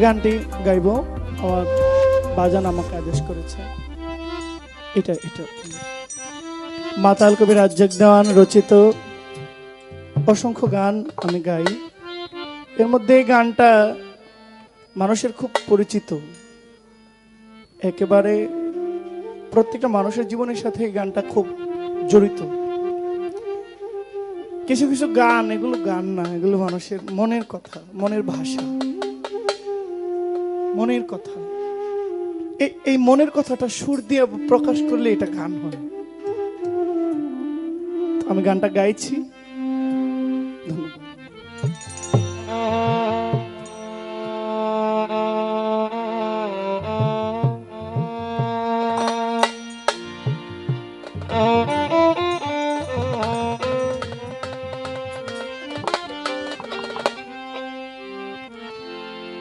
গানটি গাইব, আমার বাজান আমাকে আদেশ করেছে। এটা এটা। মাতাল কবি রাজ্জাক দেওয়ান রচিত অসংখ্য গান আমি গাই। এর মধ্যে এই গানটা মানুষের খুব পরিচিত। একেবারে প্রত্যেকটা মানুষের জীবনের সাথে এই গানটা খুব জড়িত। কিছু কিছু গান, এগুলো গান না, এগুলো মানুষের মনের কথা, মনের ভাষা। মনের কথা। এই মনের কথাটা সুর দিয়ে প্রকাশ করলে এটা গান হয়। আমি গানটা গাইছি।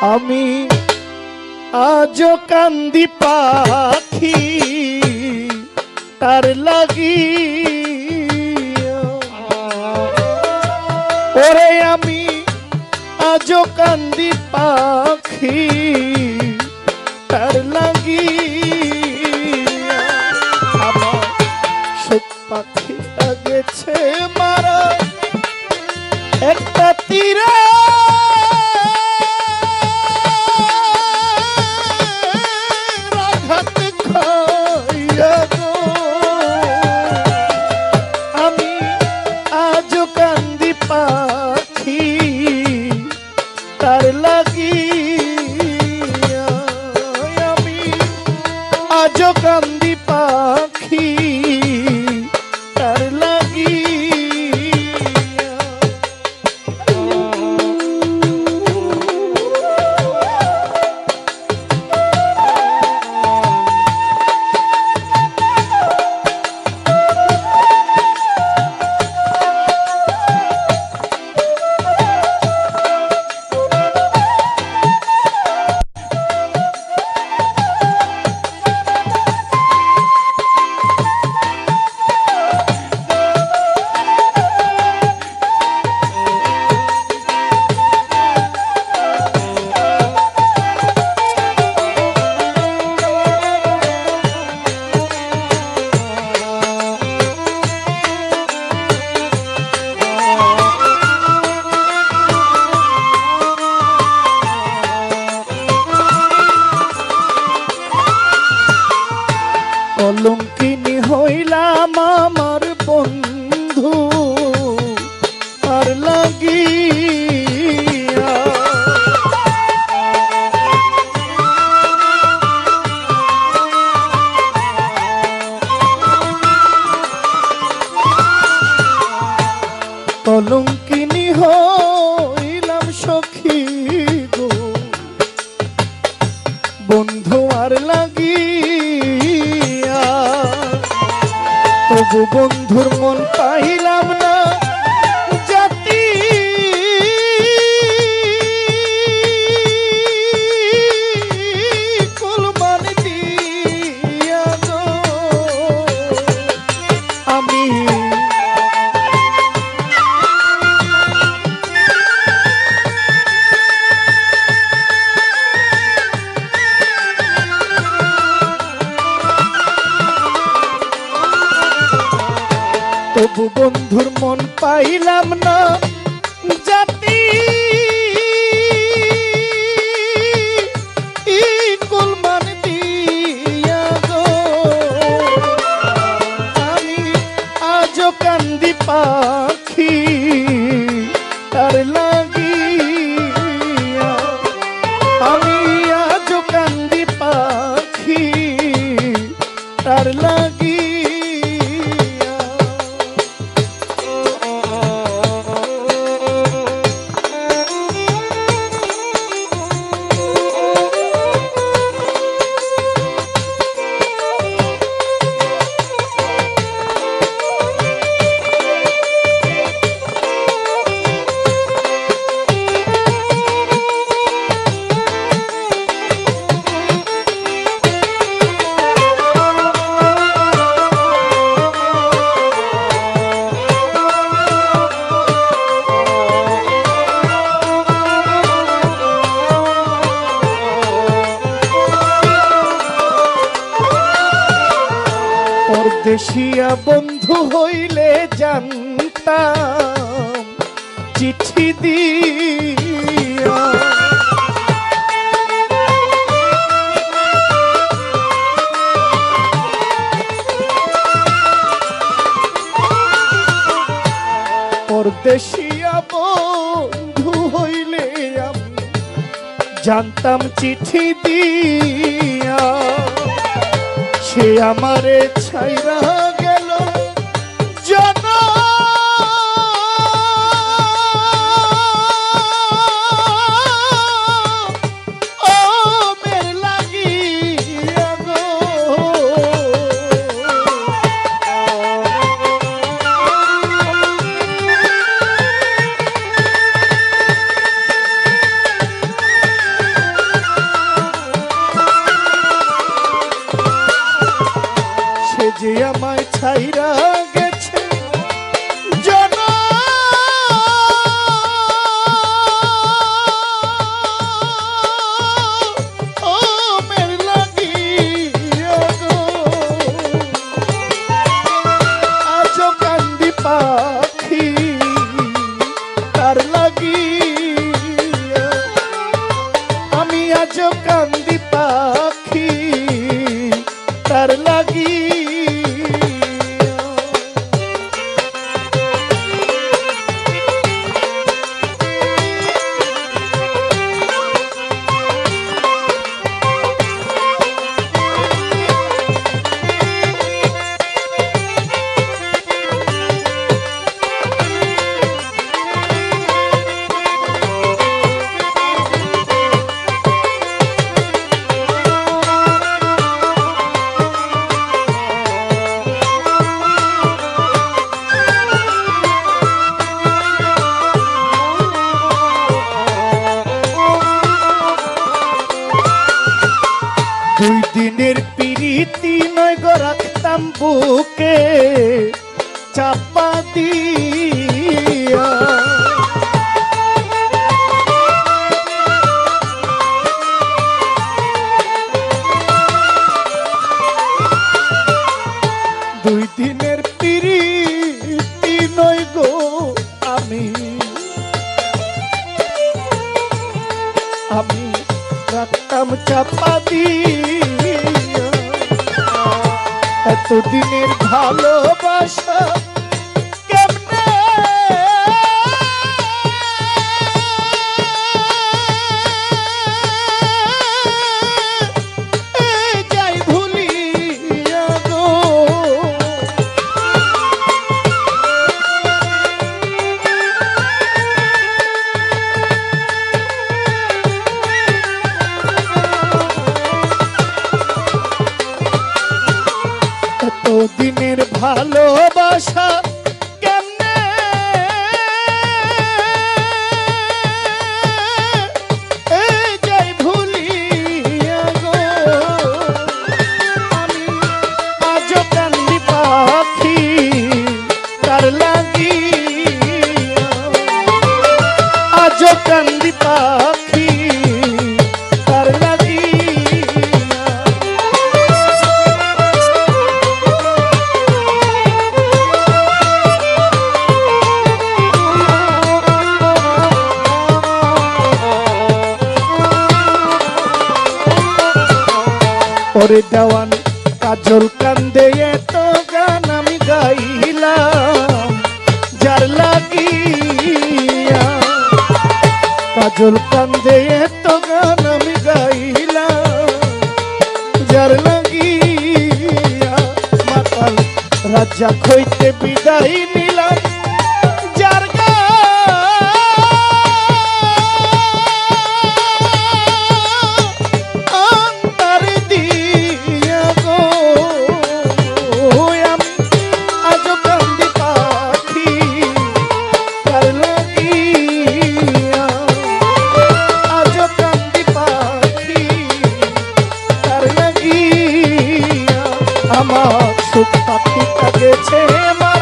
আমি আজ কান্দি পাখি, তার লাগি ওরে আমি আজ কান্দি পাখি, তার লাগি আমার সুখ পাখিটা গেছে মারা। একটা তীরা আজ তবু বন্ধুর মন পাইলাম না। জাতি গোলমান দিয়া আমি আজও কান্দি পা দেশিয়া বন্ধু হইলে জানতাম চিঠি দিয়া। দেশিয়া বন্ধু হইলে আমি জানতাম চিঠি দিয়া। সে আমারে ছাইরা এতদিনের ভালোবাসা। ভালোবাসা করে দেওয়ান, কাজল কান্দে এত গান আমি গাইলাম, যার লাগি কাজল কান্দে এত গান আমি গাইলাম, যার লাগি মাতাল রাজা খইতে বিদায় আমার সুখ পাখি গেছে মারা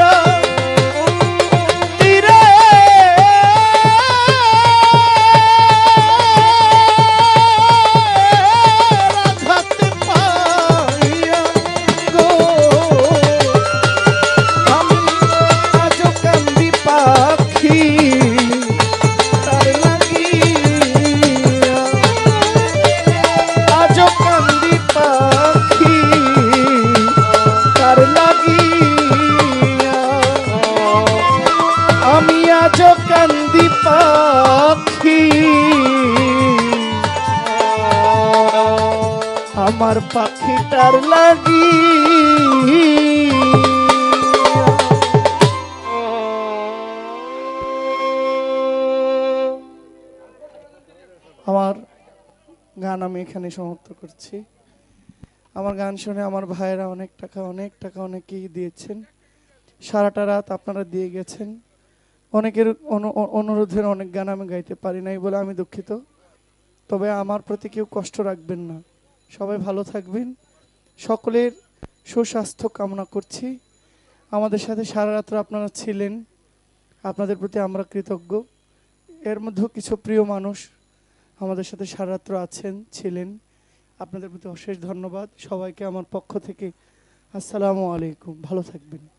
গান আমি এখানে সমাপ্ত করছি। আমার গান শুনে আমার ভাইয়েরা অনেক টাকা অনেক টাকা অনেকেই দিয়েছেন। সারাটা রাত আপনারা দিয়ে গেছেন। অনেকের অনু- অনুরোধের অনেক গান আমি গাইতে পারি নাই বলে আমি দুঃখিত। তবে আমার প্রতি কেউ কষ্ট রাখবেন না। সবাই ভালো থাকবেন। সকলের সুস্বাস্থ্য কামনা করছি। আমাদের সাথে সারা রাত্র আপনারা ছিলেন। আপনাদের প্রতি আমরা কৃতজ্ঞ। এর মধ্যেও কিছু প্রিয় মানুষ আমাদের সাথে সারাত্র আছেন, ছিলেন। আপনাদের প্রতি অশেষ ধন্যবাদ। সবাইকে আমার পক্ষ থেকে আসসালামু আলাইকুম। ভালো থাকবেন।